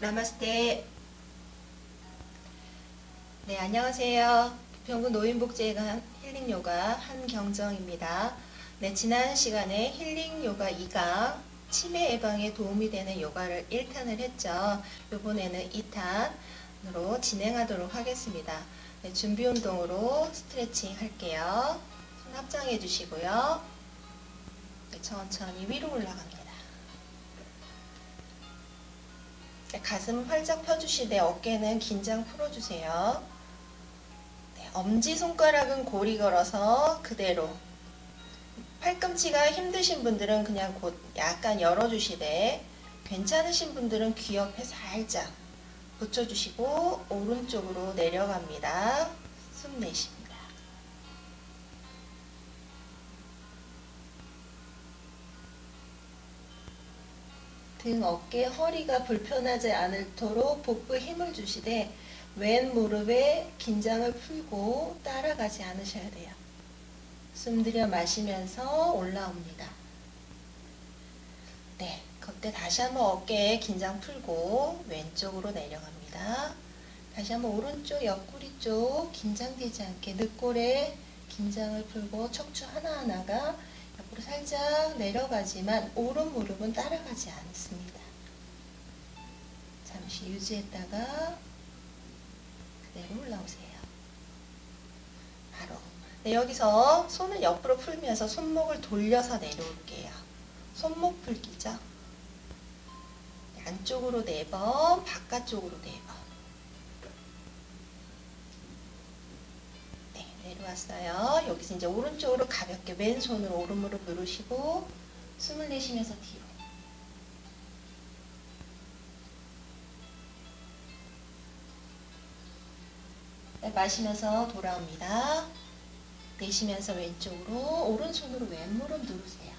나마스테. 네, 안녕하세요. 부평구 노인복지회관 힐링 요가 한경정입니다. 네, 지난 시간에 힐링 요가 2강 치매 예방에 도움이 되는 요가를 1탄을 했죠. 이번에는 2탄으로 진행하도록 하겠습니다. 네, 준비 운동으로 스트레칭 할게요. 손 합장해 주시고요. 네, 천천히 위로 올라갑니다. 네, 가슴 활짝 펴주시되 어깨는 긴장 풀어주세요. 네, 엄지손가락은 고리 걸어서 그대로. 팔꿈치가 힘드신 분들은 그냥 곧 약간 열어주시되 괜찮으신 분들은 귀 옆에 살짝 붙여주시고 오른쪽으로 내려갑니다. 숨 내쉽니 등, 어깨, 허리가 불편하지 않도록 복부에 힘을 주시되 왼 무릎에 긴장을 풀고 따라가지 않으셔야 돼요. 숨 들여 마시면서 올라옵니다. 네, 그때 다시 한번 어깨에 긴장 풀고 왼쪽으로 내려갑니다. 다시 한번 오른쪽 옆구리 쪽 긴장되지 않게 늑골에 긴장을 풀고 척추 하나하나가 살짝 내려가지만 오른 무릎은 따라가지 않습니다. 잠시 유지했다가 그대로 올라오세요. 바로. 네, 여기서 손을 옆으로 풀면서 손목을 돌려서 내려올게요. 손목 풀기죠. 네, 안쪽으로 4번, 바깥쪽으로 4번. 네, 내려왔어요. 여기서 이제 오른쪽으로 가볍게 왼손으로 오른 무릎 누르시고 숨을 내쉬면서 뒤로. 네, 마시면서 돌아옵니다. 내쉬면서 왼쪽으로 오른손으로 왼무릎 누르세요.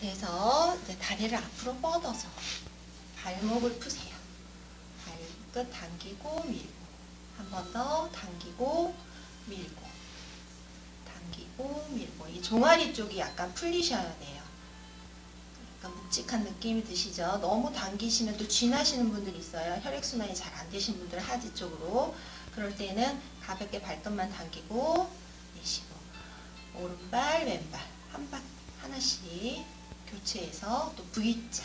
이제 다리를 앞으로 뻗어서 발목을 푸세요. 발끝 당기고 밀고 한 번 더 당기고 밀고 당기고 밀고 이 종아리 쪽이 약간 풀리셔야 돼요. 약간 묵직한 느낌이 드시죠? 너무 당기시면 또 쥐나시는 분들이 있어요. 혈액순환이 잘 안 되신 분들은 하지 쪽으로 그럴 때는 가볍게 발끝만 당기고 내쉬고 오른발 왼발 한 바, 하나씩 교체해서 또 V자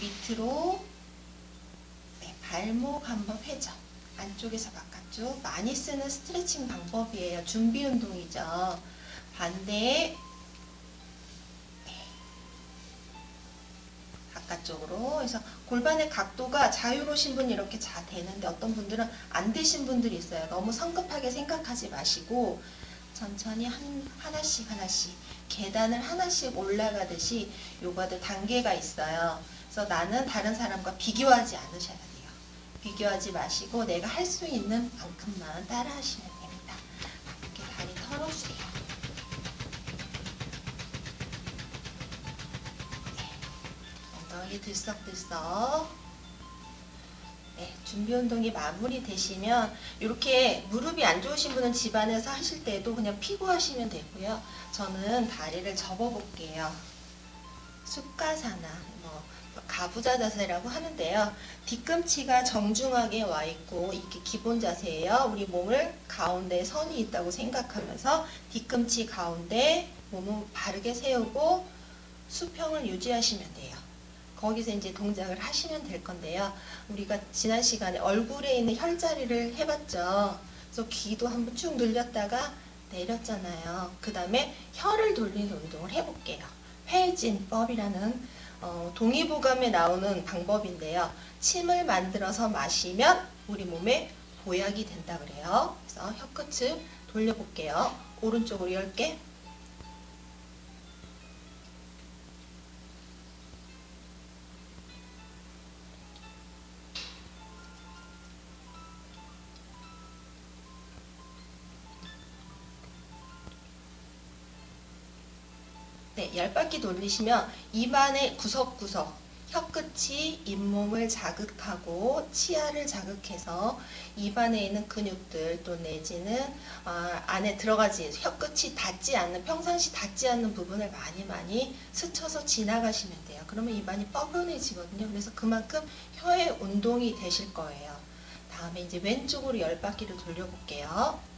밑으로 네, 발목 한번 회전 안쪽에서 바깥쪽 많이 쓰는 스트레칭 방법이에요. 준비 운동이죠. 반대 네. 바깥쪽으로 해서 골반의 각도가 자유로우신 분이 이렇게 잘 되는데 어떤 분들은 안 되신 분들이 있어요. 너무 성급하게 생각하지 마시고 천천히 한, 하나씩 하나씩 계단을 하나씩 올라가듯이 요가도 단계가 있어요. 그래서 나는 다른 사람과 비교하지 않으셔야 돼요. 비교하지 마시고 내가 할 수 있는 만큼만 따라 하시면 됩니다. 이렇게 다리 털어주세요. 네. 엉덩이 들썩들썩. 네, 준비 운동이 마무리 되시면 이렇게 무릎이 안 좋으신 분은 집안에서 하실 때도 그냥 피고 하시면 되고요. 저는 다리를 접어 볼게요. 숫가사나 뭐 가부좌 자세라고 하는데요. 뒤꿈치가 정중하게 와 있고 이게 기본 자세예요. 우리 몸을 가운데 선이 있다고 생각하면서 뒤꿈치 가운데 몸을 바르게 세우고 수평을 유지하시면 돼요. 거기서 이제 동작을 하시면 될 건데요. 우리가 지난 시간에 얼굴에 있는 혈자리를 해봤죠. 그래서 귀도 한번 쭉 늘렸다가 내렸잖아요. 그 다음에 혀를 돌리는 운동을 해볼게요. 회진법이라는 어, 동의보감에 나오는 방법인데요. 침을 만들어서 마시면 우리 몸에 보약이 된다 그래요. 그래서 혀끝을 돌려볼게요. 오른쪽으로 10개. 네, 열 바퀴 돌리시면 입안의 구석구석 혀끝이 잇몸을 자극하고 치아를 자극해서 입안에 있는 근육들 또 내지는 아, 안에 들어가지 혀끝이 닿지 않는 평상시 닿지 않는 부분을 많이 많이 스쳐서 지나가시면 돼요. 그러면 입안이 뻐근해지거든요. 그래서 그만큼 혀의 운동이 되실 거예요. 다음에 이제 왼쪽으로 열 바퀴를 돌려볼게요.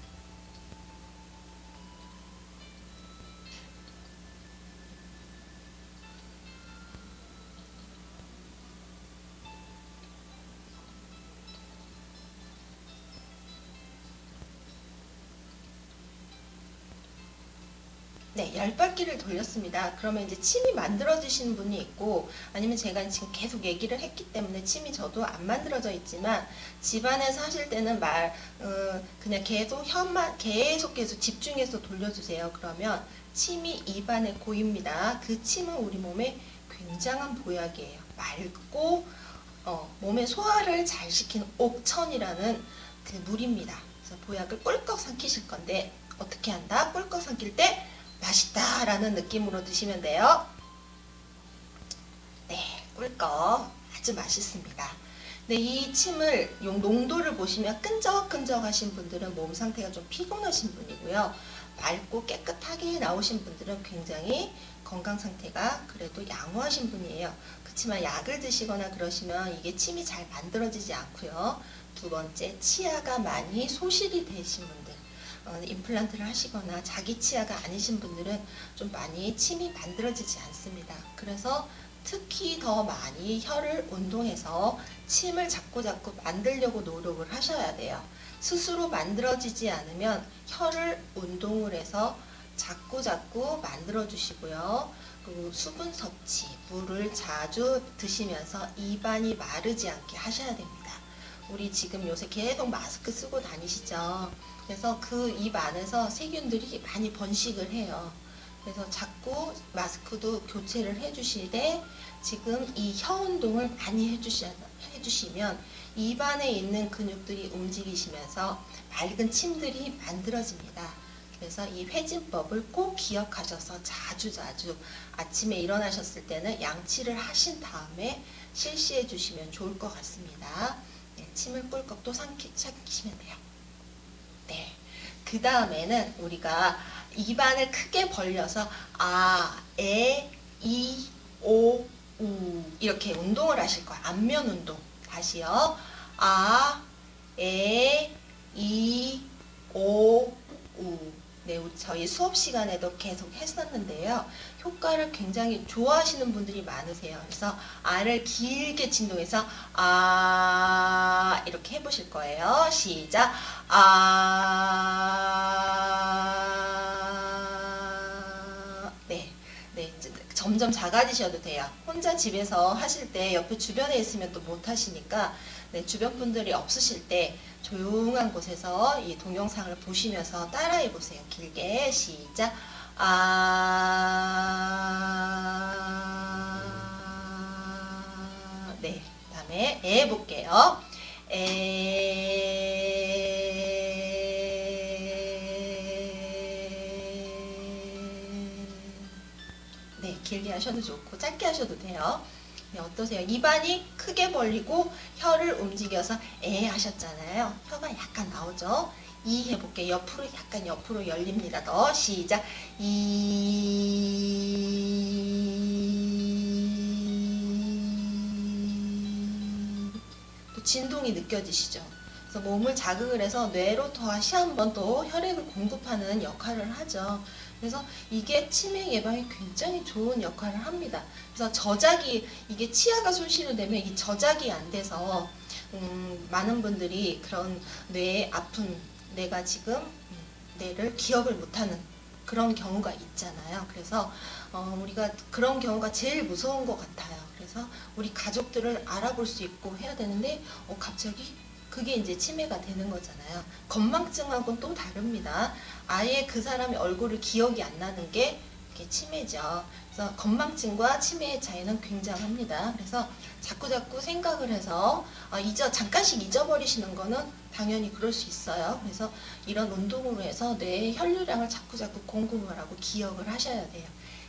네, 열 바퀴를 돌렸습니다. 그러면 이제 침이 만들어지신 분이 있고 아니면 제가 지금 계속 얘기를 했기 때문에 침이 저도 안 만들어져 있지만 집안에서 하실 때는 말 어, 그냥 계속 혀만 계속 계속 집중해서 돌려주세요. 그러면 침이 입안에 고입니다. 그 침은 우리 몸에 굉장한 보약이에요. 맑고 어, 몸의 소화를 잘 시키는 옥천이라는 그 물입니다. 그래서 보약을 꿀꺽 삼키실 건데 어떻게 한다? 꿀꺽 삼킬 때 맛있다라는 느낌으로 드시면 돼요. 네, 꿀꺽 아주 맛있습니다. 네, 이 침을 용 농도를 보시면 끈적끈적하신 분들은 몸 상태가 좀 피곤하신 분이고요. 맑고 깨끗하게 나오신 분들은 굉장히 건강 상태가 그래도 양호하신 분이에요. 그렇지만 약을 드시거나 그러시면 이게 침이 잘 만들어지지 않고요. 두 번째, 치아가 많이 소실이 되신 분들. 어, 임플란트를 하시거나 자기 치아가 아니신 분들은 좀 많이 침이 만들어지지 않습니다. 그래서 특히 더 많이 혀를 운동해서 침을 자꾸 자꾸 만들려고 노력을 하셔야 돼요. 스스로 만들어지지 않으면 혀를 운동을 해서 자꾸 자꾸 만들어 주시고요. 그리고 수분 섭취, 물을 자주 드시면서 입안이 마르지 않게 하셔야 됩니다. 우리 지금 요새 계속 마스크 쓰고 다니시죠? 그래서 그 입 안에서 세균들이 많이 번식을 해요. 그래서 자꾸 마스크도 교체를 해주시되 지금 이 혀 운동을 많이 해주시, 해주시면 입안에 있는 근육들이 움직이시면서 맑은 침들이 만들어집니다. 그래서 이 회진법을 꼭 기억하셔서 자주 자주 아침에 일어나셨을 때는 양치를 하신 다음에 실시해 주시면 좋을 것 같습니다. 네, 침을 꿀꺽 또 삼키, 삼키시면 돼요. 네. 그 다음에는 우리가 입안을 크게 벌려서 아, 에, 이, 오, 우 이렇게 운동을 하실 거예요. 안면 운동. 다시요. 아, 에, 이, 오, 우. 네, 저희 수업 시간에도 계속 했었는데요. 효과를 굉장히 좋아하시는 분들이 많으세요. 그래서 아를 길게 진동해서 아 이렇게 해보실 거예요. 시작. 아 네, 네 점점 작아지셔도 돼요. 혼자 집에서 하실 때 옆에 주변에 있으면 또 못 하시니까 네, 주변 분들이 없으실 때 조용한 곳에서 이 동영상을 보시면서 따라해 보세요. 길게 시작. 아, 네. 그다음에 에 볼게요. 에. 길게 하셔도 좋고 짧게 하셔도 돼요. 네, 어떠세요? 입안이 크게 벌리고 혀를 움직여서 에 하셨잖아요. 혀가 약간 나오죠? 이 해볼게요. 옆으로 약간 옆으로 열립니다. 더 시작. 이. 또 진동이 느껴지시죠? 그래서 몸을 자극을 해서 뇌로 다시 한번 또 혈액을 공급하는 역할을 하죠. 그래서 이게 치매 예방에 굉장히 좋은 역할을 합니다. 그래서 저작이 이게 치아가 손실이 되면 이 저작이 안 돼서 음, 많은 분들이 그런 뇌에 아픈 내가 지금 음, 뇌를 기억을 못하는 그런 경우가 있잖아요. 그래서 어, 우리가 그런 경우가 제일 무서운 것 같아요. 그래서 우리 가족들을 알아볼 수 있고 해야 되는데 어, 갑자기 그게 이제 치매가 되는 거잖아요. 건망증하고는 또 다릅니다. 아예 그 사람의 얼굴을 기억이 안 나는 게 치매죠. 그래서 건망증과 치매의 차이는 굉장합니다. 그래서 자꾸 자꾸 생각을 해서 어, 잊어 잠깐씩 잊어버리시는 거는 당연히 그럴 수 있어요. 그래서 이런 운동으로 해서 뇌의 혈류량을 자꾸 자꾸 공급을 하고 기억을 하셔야 돼요.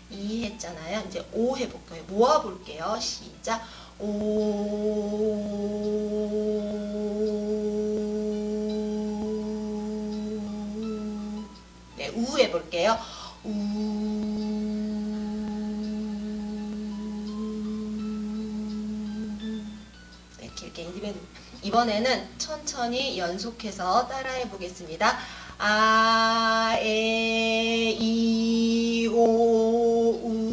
이 했잖아요. 이제 오 해볼 거예요. 모아 볼게요. 시작. 오. 볼게요. 우. 네, 길게 이번에는 천천히 연속해서 따라해 보겠습니다. 아, 에, 이, 오, 우.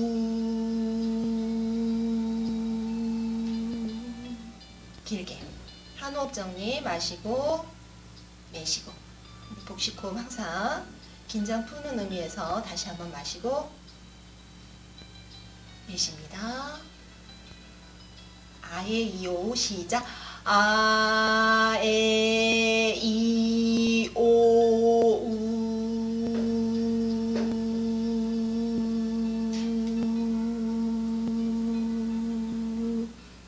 길게. 한 호흡 정리 마시고, 내쉬고. 복식호흡 항상 긴장 푸는 의미에서 다시 한번 마시고, 내쉽니다. 아에 이오 시작. 아에 이오 우.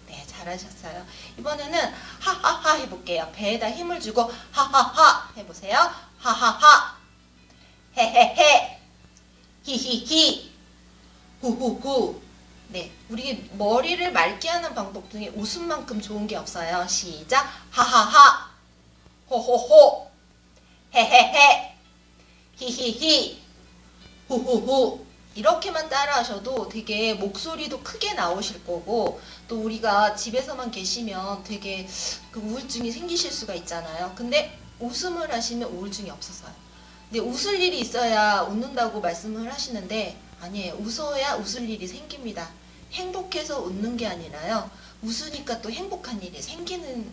네, 잘하셨어요. 이번에는 하하하 해볼게요. 배에다 힘을 주고 하하하 해보세요. 하하하. 헤헤헤. 히히히. 후후후. 네, 우리 머리를 맑게 하는 방법 중에 웃음만큼 좋은 게 없어요. 시작. 하하하. 호호호. 헤헤헤. 히히히. 후후후. 이렇게만 따라하셔도 되게 목소리도 크게 나오실 거고 또 우리가 집에서만 계시면 되게 그 우울증이 생기실 수가 있잖아요. 근데 웃음을 하시면 우울증이 없어서요. 근데 웃을 일이 있어야 웃는다고 말씀을 하시는데 아니에요. 웃어야 웃을 일이 생깁니다. 행복해서 웃는 게 아니라요. 웃으니까 또 행복한 일이 생기는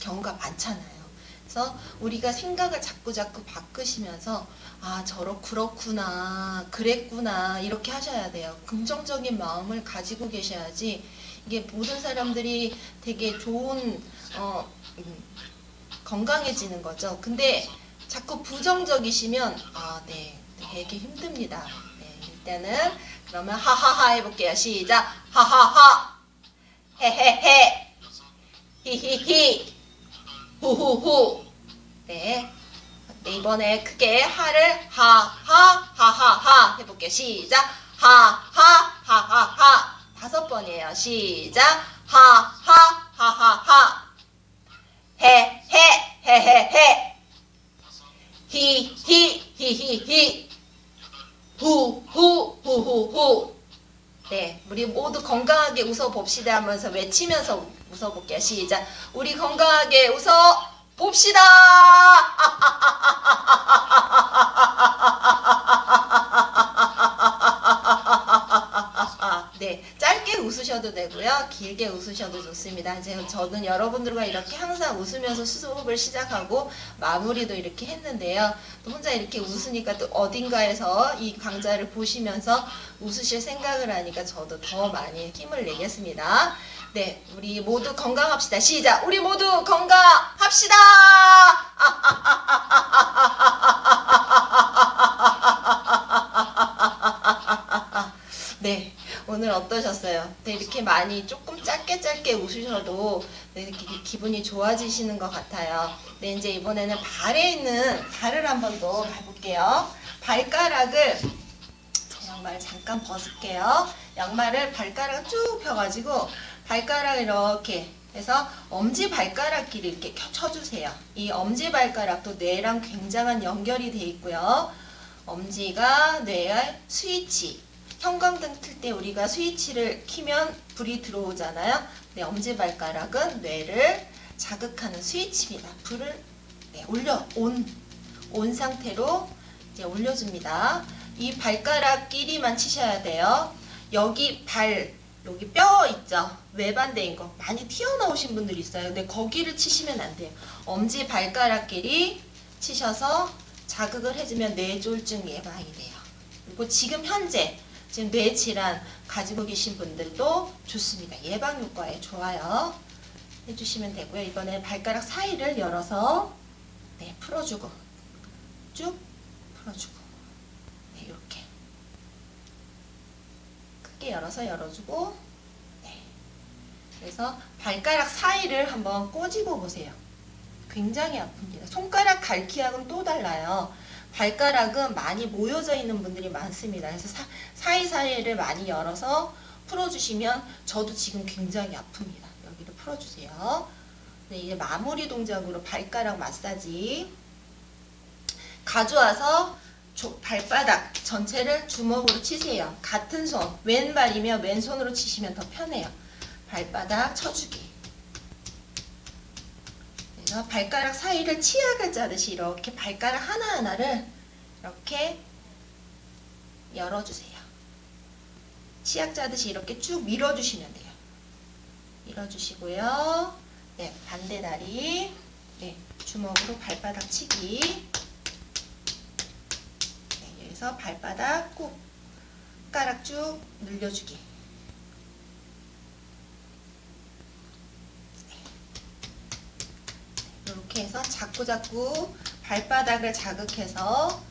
경우가 많잖아요. 그래서 우리가 생각을 자꾸 자꾸 바꾸시면서 아 저렇 그렇구나 그랬구나 이렇게 하셔야 돼요. 긍정적인 마음을 가지고 계셔야지 이게 모든 사람들이 되게 좋은 어, 음, 건강해지는 거죠. 근데 자꾸 부정적이시면 아, 네, 되게 힘듭니다. 네, 일단은 그러면 하하하 해볼게요. 시작. 하하하. 헤헤헤. 히히히. 후후후. 네. 네, 이번에 크게 하를 하하하하하 해볼게요. 시작. 하하하하하. 다섯 번이에요. 시작. 하하하하하. 헤헤헤헤헤. 히 히 히 히 히 후 후 후 후 후 네, 우리 모두 건강하게 웃어봅시다 하면서 외치면서 웃어볼게요. 시작. 우리 건강하게 웃어 봅시다. 네, 짧게 웃으셔도 되고요. 길게 웃으셔도 좋습니다. 이제 저는 여러분들과 이렇게 항상 웃으면서 수업을 시작하고 마무리도 이렇게 했는데요. 또 혼자 이렇게 웃으니까 또 어딘가에서 이 강좌를 보시면서 웃으실 생각을 하니까 저도 더 많이 힘을 내겠습니다. 네, 우리 모두 건강합시다. 시작. 우리 모두 건강합시다. 네, 오늘 어떠셨어요? 네, 이렇게 많이 조금 짧게 짧게 웃으셔도 네, 이렇게 기- 기분이 좋아지시는 것 같아요. 네, 이제 이번에는 발에 있는 발을 한번 더 가볼게요. 발가락을 제 양말 잠깐 벗을게요. 양말을 발가락 쭉 펴가지고 발가락 이렇게 해서 엄지 발가락끼리 이렇게 켜- 쳐주세요. 이 엄지 발가락도 뇌랑 굉장한 연결이 돼 있고요. 엄지가 뇌의 스위치. 형광등 틀 때 우리가 스위치를 키면 불이 들어오잖아요. 네, 엄지 발가락은 뇌를 자극하는 스위치입니다. 불을 네, 올려 온, 온 상태로 이제 올려줍니다. 이 발가락끼리만 치셔야 돼요. 여기 발, 여기 뼈 있죠? 외반대인 거 많이 튀어나오신 분들이 있어요. 근데 거기를 치시면 안 돼요. 엄지 발가락끼리 치셔서 자극을 해주면 뇌졸중 예방이 돼요. 그리고 지금 현재 지금 뇌 질환 가지고 계신 분들도 좋습니다. 예방 효과에 좋아요. 해주시면 되고요. 이번에 발가락 사이를 열어서 네, 풀어주고 쭉 풀어주고 네, 이렇게 크게 열어서 열어주고 네. 그래서 발가락 사이를 한번 꼬집어 보세요. 굉장히 아픕니다. 손가락 갈기하고는 또 달라요. 발가락은 많이 모여져 있는 분들이 많습니다. 그래서 사, 사이사이를 많이 열어서 풀어주시면 저도 지금 굉장히 아픕니다. 여기를 풀어주세요. 네, 이제 마무리 동작으로 발가락 마사지 가져와서 조- 발바닥 전체를 주먹으로 치세요. 같은 손, 왼발이면 왼손으로 치시면 더 편해요. 발바닥 쳐주기. 그래서 발가락 사이를 치약을 짜듯이 이렇게 발가락 하나하나를 이렇게 열어주세요. 치약 짜듯이 이렇게 쭉 밀어주시면 돼요. 밀어주시고요. 네, 반대 다리. 네, 주먹으로 발바닥 치기. 네, 여기서 발바닥 꼭 손가락 쭉 늘려주기. 이렇게 해서 자꾸 자꾸 발바닥을 자극해서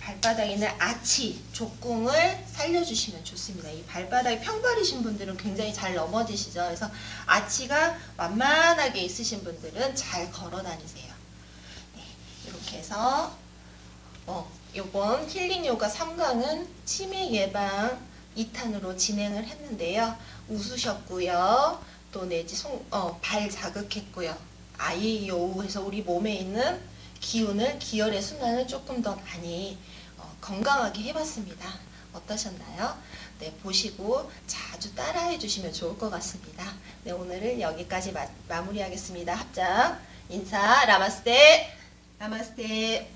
발바닥에 있는 아치, 족궁을 살려주시면 좋습니다. 이 발바닥이 평발이신 분들은 굉장히 잘 넘어지시죠. 그래서 아치가 완만하게 있으신 분들은 잘 걸어 다니세요. 네, 이렇게 해서 어, 이번 힐링 요가 3강은 치매 예방 2탄으로 진행을 했는데요. 웃으셨고요. 또 내지 송, 어, 발 자극했고요. 아이요 해서 우리 몸에 있는 기운을 기혈의 순환을 조금 더 많이 어, 건강하게 해봤습니다. 어떠셨나요? 네, 보시고 자주 따라해 주시면 좋을 것 같습니다. 네, 오늘은 여기까지 마, 마무리하겠습니다. 합장 인사 라마스테 라마스테